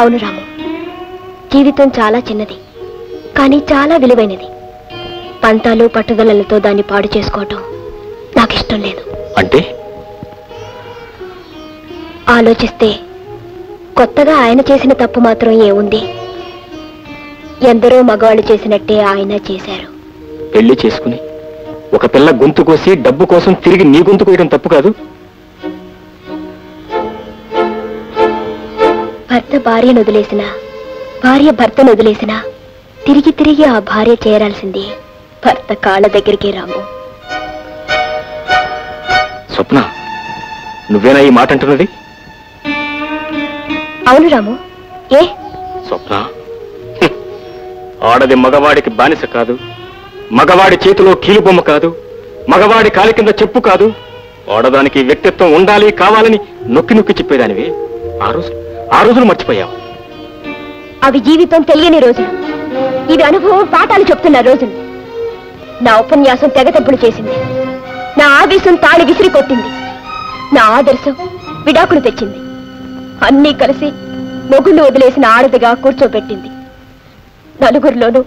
అవును రాము. జీవితం చాలా చిన్నది కానీ చాలా విలువైనది. పంతాలు పట్టుదలలతో దాన్ని పాడు చేసుకోవటం నాకు ఇష్టం లేదు. అంటే? ఆలోచిస్తే కొత్తగా ఆయన చేసిన తప్పు మాత్రం ఏముంది? ఎందరో మగవాళ్ళు చేసినట్టే ఆయన చేశారు. పెళ్ళి చేసుకుని ఒక పిల్ల గొంతు కోసి డబ్బు కోసం తిరిగి నీ గొంతు కోయడం తప్పు కాదు? భర్త భార్యను వదిలేసిన భార్య భర్తను వదిలేసిన తిరిగి తిరిగి ఆ భార్య చేరాల్సింది. భర్త కాళ్ళ దగ్గరికి రాము. స్వప్న నువ్వేనా ఈ మాట అంటున్నది? అవును రాము. ఏ? స్వప్న. ఆడది మగవాడికి బానిస కాదు మగవాడి చేతిలో కీలుబొమ్మ కాదు మగవాడి కాలి కింద చెప్పు కాదు ఆడదానికి వ్యక్తిత్వం ఉండాలి కావాలని నొక్కి నొక్కి చెప్పేదానివి. ఆ రోజు ఆ రోజులు మర్చిపోయావు. అవి జీవితం తెలియని రోజులు. ఇవి అనుభవం పాఠాలు చెప్తున్న రోజులు. నా ఉపన్యాసం తెగతెప్పులు చేసింది. నా ఆవేశం తాళి విసిరి కొట్టింది. నా ఆదర్శం విడాకులు తెచ్చింది. అన్నీ కలిసి మొగుళ్ళు వదిలేసిన ఆడదిగా కూర్చోబెట్టింది. నలుగురిలోనూ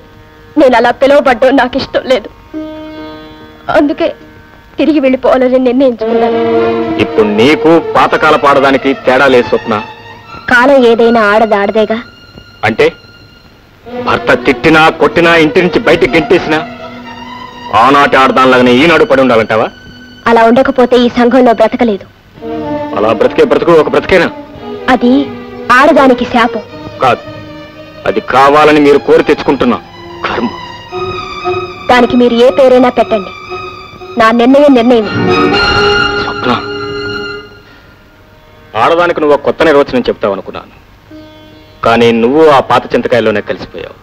నేను అలా పిలువబడ్డం నాకు ఇష్టం లేదు. అందుకే తిరిగి వెళ్ళిపోవాలని నిర్ణయించుకున్నాను. ఇప్పుడు నీకు పాతకాల పాడదానికి తేడా లేదు స్వప్న. కాలం ఏదైనా ఆడది ఆడదేగా? అంటే? భర్త తిట్టినా కొట్టినా ఇంటి నుంచి బయటికి గెంటేసినా ఆనాటి ఆడదానిలాగానే ఈనాడు పడి ఉండాలంటావా? అలా ఉండకపోతే ఈ సంఘంలో బ్రతకలేదు. అలా బ్రతికే బ్రతుకు ఒక బ్రతికేనా? అది ఆడదానికి శాపం. కాదు. అది కావాలని మీరు కోరి తెచ్చుకుంటున్నా. కర్మ. దానికి మీరు ఏ పేరైనా పెట్టండి. నా నిర్ణయం నిర్ణయం ఆడదానికి నువ్వు కొత్త నిర్వచనం చెప్తావు అనుకున్నాను. కానీ నువ్వు ఆ పాత చింతకాయల్లోనే కలిసిపోయావు.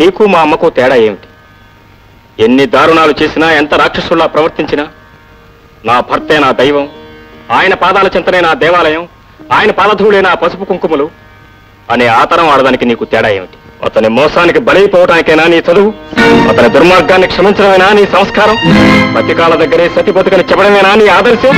నీకు మా అమ్మకు తేడా ఏమిటి? ఎన్ని దారుణాలు చేసినా ఎంత రాక్షసుల్లా ప్రవర్తించినా నా భర్తే నా దైవం ఆయన పాదాల చింతనే నా దేవాలయం ఆయన పాదధూళే నా పసుపు కుంకుమలు అనే ఆతరం ఆడదానికి నీకు తేడా ఏమిటి? అతని మోసానికి బలైపోవటానికైనా నీ చదువు? అతని దుర్మార్గాన్ని క్షమించడమేనా నీ సంస్కారం? బతికాల దగ్గరే సతి బతుకని చెప్పడమేనా నీ ఆదర్శం?